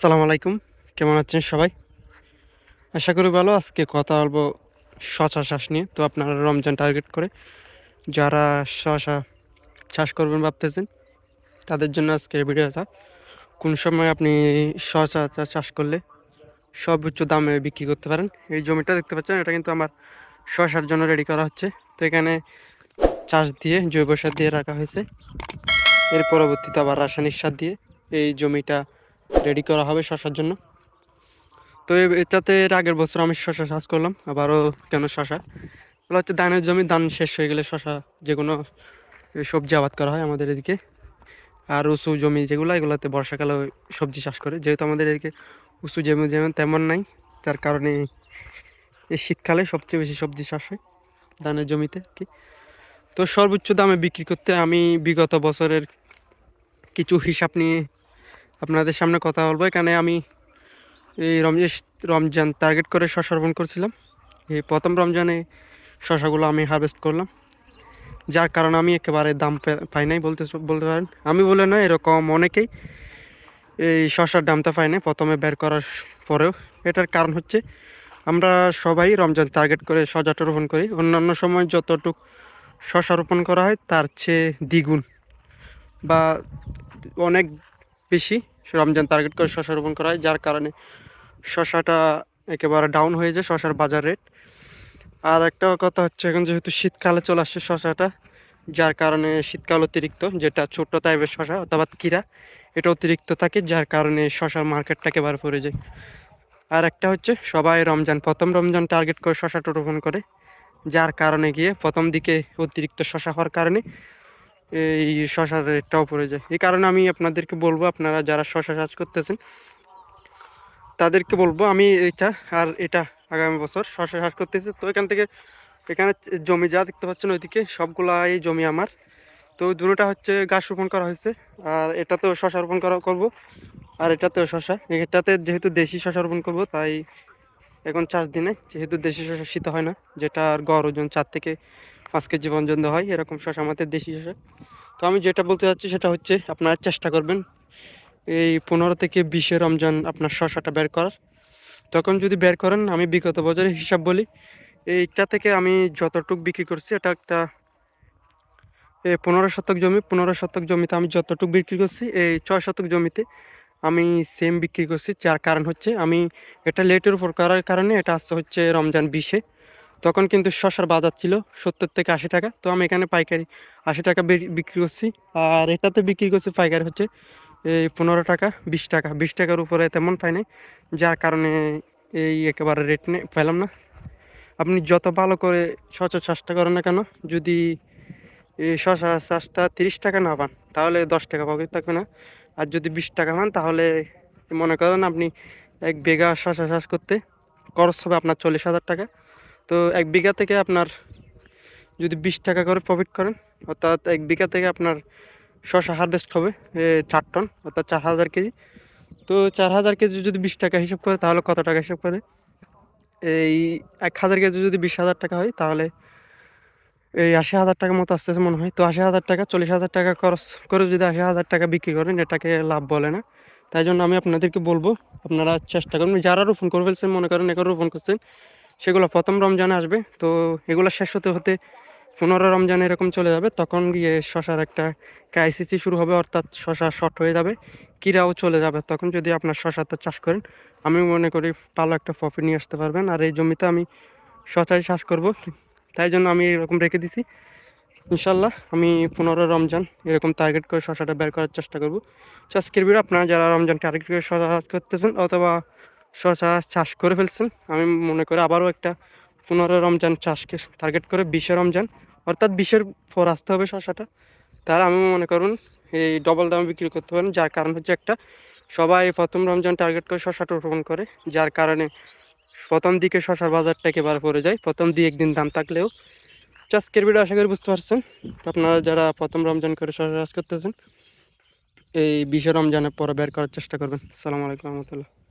সালাম আলাইকুম। কেমন আছেন সবাই? আশা করি ভালো। আজকে কথা বলব শশা চাষ নিয়ে। তো আপনারা রমজান টার্গেট করে যারা শশা চাষ করবেন ভাবতেছেন, তাদের জন্য আজকের ভিডিওটা। কোন সময় আপনি শশা চাষ করলে সর্বোচ্চ দামে বিক্রি করতে পারেন? এই জমিটা দেখতে পাচ্ছেন, এটা কিন্তু আমার শশার জন্য রেডি করা হচ্ছে। তো এখানে চাষ দিয়ে, জৈব সার দিয়ে রাখা হয়েছে। এর পরবর্তীতে আবার রাসায়নিক সার দিয়ে এই জমিটা রেডি করা হবে শশার জন্য। তো এটাতে এর আগের বছর আমি শশা চাষ করলাম, আবারও কেন শশা? এগুলো হচ্ছে ধানের জমি, ধান শেষ হয়ে গেলে শশা যে কোনো সবজি আবাদ করা হয় আমাদের এদিকে। আর উঁচু জমি যেগুলো, এগুলোতে বর্ষাকালে সবজি চাষ করে। যেহেতু আমাদের এদিকে উঁচু জমি যেমন তেমন নাই, যার কারণে এই শীতকালে সবচেয়ে বেশি সবজি চাষ হয় ধানের জমিতে কি। তো সর্বোচ্চ দামে বিক্রি করতে আমি বিগত বছরের কিছু হিসাব নিয়ে আপনাদের সামনে কথা বলব। এখানে আমি এই রমজান রমজান টার্গেট করে শশা রোপণ করছিলাম। এই প্রথম রমজানে শশাগুলো আমি হারভেস্ট করলাম। যার কারণে আমি একেবারে দাম পাই নাই বলতে বলতে পারেন। আমি বলে নয়, এরকম অনেকেই এই শশার দামটা পাই নাই প্রথমে বের করার পরেও। এটার কারণ হচ্ছে আমরা সবাই রমজান টার্গেট করে শশাটা রোপণ করি। অন্যান্য সময় যতটুক শশা রোপণ করা হয় তার চেয়ে দ্বিগুণ বা অনেক বেশি। রমজান টার্গেট করে শশা রোপণ করা হয়, যার কারণে শশাটা একেবারে ডাউন হয়ে যায় শশার বাজার রেট আর একটা কথা হচ্ছে এখন যেহেতু শীতকালে চলে আসছে শশাটা, যার কারণে শীতকাল অতিরিক্ত, যেটা ছোট্ট টাইপের শশা অথবা কিরা এটা অতিরিক্ত থাকে, যার কারণে শশার মার্কেটটা একেবারে পড়ে যায়। আর একটা হচ্ছে সবাই রমজান, প্রথম রমজান টার্গেট করে শশাটা রোপণ করে, যার কারণে গিয়ে প্রথম দিকে অতিরিক্ত শশা হওয়ার কারণে এই শশার রেটটাও পড়ে যায়। এই কারণে আমি আপনাদেরকে বলব, আপনারা যারা শশা চাষ করতেছেন, তাদেরকে বলব, আমি এটা আর এটা আগামী বছর শশা চাষ করতেছি। তো এখান থেকে এখানে জমি যা দেখতে পাচ্ছেন ওইদিকে সবগুলা এই জমি আমার। তো দুটোটা হচ্ছে গাছ রোপণ করা হয়েছে, আর এটাতেও শশা রোপণ করা করব, আর এটাতেও শশা। এটাতে যেহেতু দেশি শশা রোপণ করব, তাই এখন চাষ দিনে যেহেতু দেশি শশা শীত হয় না, যেটা আর গড় ওজন চার থেকে পাঁচ কেজি পর্যন্ত হয়, এরকম শশা আমাদের দেশি শশা। তো আমি যেটা বলতে চাচ্ছি সেটা হচ্ছে, আপনারা চেষ্টা করবেন এই পনেরো থেকে বিশে রমজান আপনার শশাটা বের করার। তখন যদি বের করেন, আমি বিগত বছরের হিসাব বলি, এইটা থেকে আমি যতটুক বিক্রি করছি, এটা একটা, এ পনেরো শতক জমি, পনেরো শতক জমিতে আমি যতটুক বিক্রি করছি, এই ছয় শতক জমিতে আমি সেম বিক্রি করছি, যার কারণ হচ্ছে আমি এটা লেটের উপর করার কারণে এটা আসছে হচ্ছে রমজান বিশে। তখন কিন্তু শশার বাজার ছিল সত্তর থেকে আশি টাকা। তো আমি এখানে পাইকারি আশি টাকা বিক্রি করছি। আর এটাতে বিক্রি করছি পাইকারি হচ্ছে এই পনেরো টাকা, বিশ টাকা। বিশ টাকার উপরে তেমন পাই নাই, যার কারণে এই একেবারে রেট পেলাম না। আপনি যত ভালো করে শশা চাষটা করেন না কেন, যদি শশা চাষটা তিরিশ টাকা না পান, তাহলে দশ টাকা পকেট থাকবে না। আর যদি বিশ টাকা পান, তাহলে মনে করেন আপনি এক বিঘা শশা চাষ করতে খরচ হবে আপনার চল্লিশ হাজার টাকা। তো এক বিঘা থেকে আপনার যদি বিশ টাকা করে প্রফিট করেন, অর্থাৎ এক বিঘা থেকে আপনার শশা হারভেস্ট হবে চার টন, অর্থাৎ চার হাজার কেজি। তো চার হাজার কেজি যদি বিশ টাকা হিসাব করে, তাহলে কত টাকা হিসাব করে? এই এক হাজার কেজি যদি বিশ হাজার টাকা হয়, তাহলে এই আশি হাজার টাকার মতো আসতেছে মনে হয়। তো আশি হাজার টাকা, চল্লিশ হাজার টাকা খরচ করে যদি আশি হাজার টাকা বিক্রি করেন, এটাকে লাভ বলে না। তাই জন্য আমি আপনাদেরকে বলব, আপনারা চেষ্টা করুন। যারা রোপণ করে ফেলছেন মনে করেন, এখন রোপণ করছেন সেগুলো প্রথম রমজানে আসবে। তো এগুলো শেষ হতে হতে পনেরো রমজান এরকম চলে যাবে। তখন গিয়ে শশার একটা ক্রাইসিসই শুরু হবে, অর্থাৎ শশা শর্ট হয়ে যাবে কিরাও চলে যাবে। তখন যদি আপনার শশাতে চাষ করেন, আমি মনে করি ভালো একটা প্রফিট নিয়ে আসতে পারবেন। আর এই জমিতে আমি শশাই চাষ করব, তাই জন্য আমি এরকম রেখে দিছি। ইনশাল্লাহ আমি পনেরো রমজান এরকম টার্গেট করে শশাটা বের করার চেষ্টা করব। আজকের ভিডিও আপনারা যারা রমজান টার্গেট করে শশা করতেছেন অথবা শশা চাষ করে ফেলছেন। আমি মনে করি আবারও একটা পনেরো রমজান চাষকে টার্গেট করে বিশে রমজান। অর্থাৎ বিশের পর আসতে হবে শশাটা তাহলে আমি মনে করুন এই ডবল দামে বিক্রি করতে পারেন, যার কারণ হচ্ছে একটা সবাই প্রথম রমজান টার্গেট করে শশাটা রোপণ করে, যার কারণে প্রথম দিকে শশার বাজারটা একেবারে পড়ে যায়। প্রথম দুই একদিন দাম থাকলেও। আজকের ভিডিও আশা করি বুঝতে পারছেন। আপনারা যারা প্রথম রমজান করে শশা চাষ করতেছেন, এই বিশে রমজানের পরে বের করার চেষ্টা করবেন। আসসালামু আলাইকুম রহমতুল্লাহ।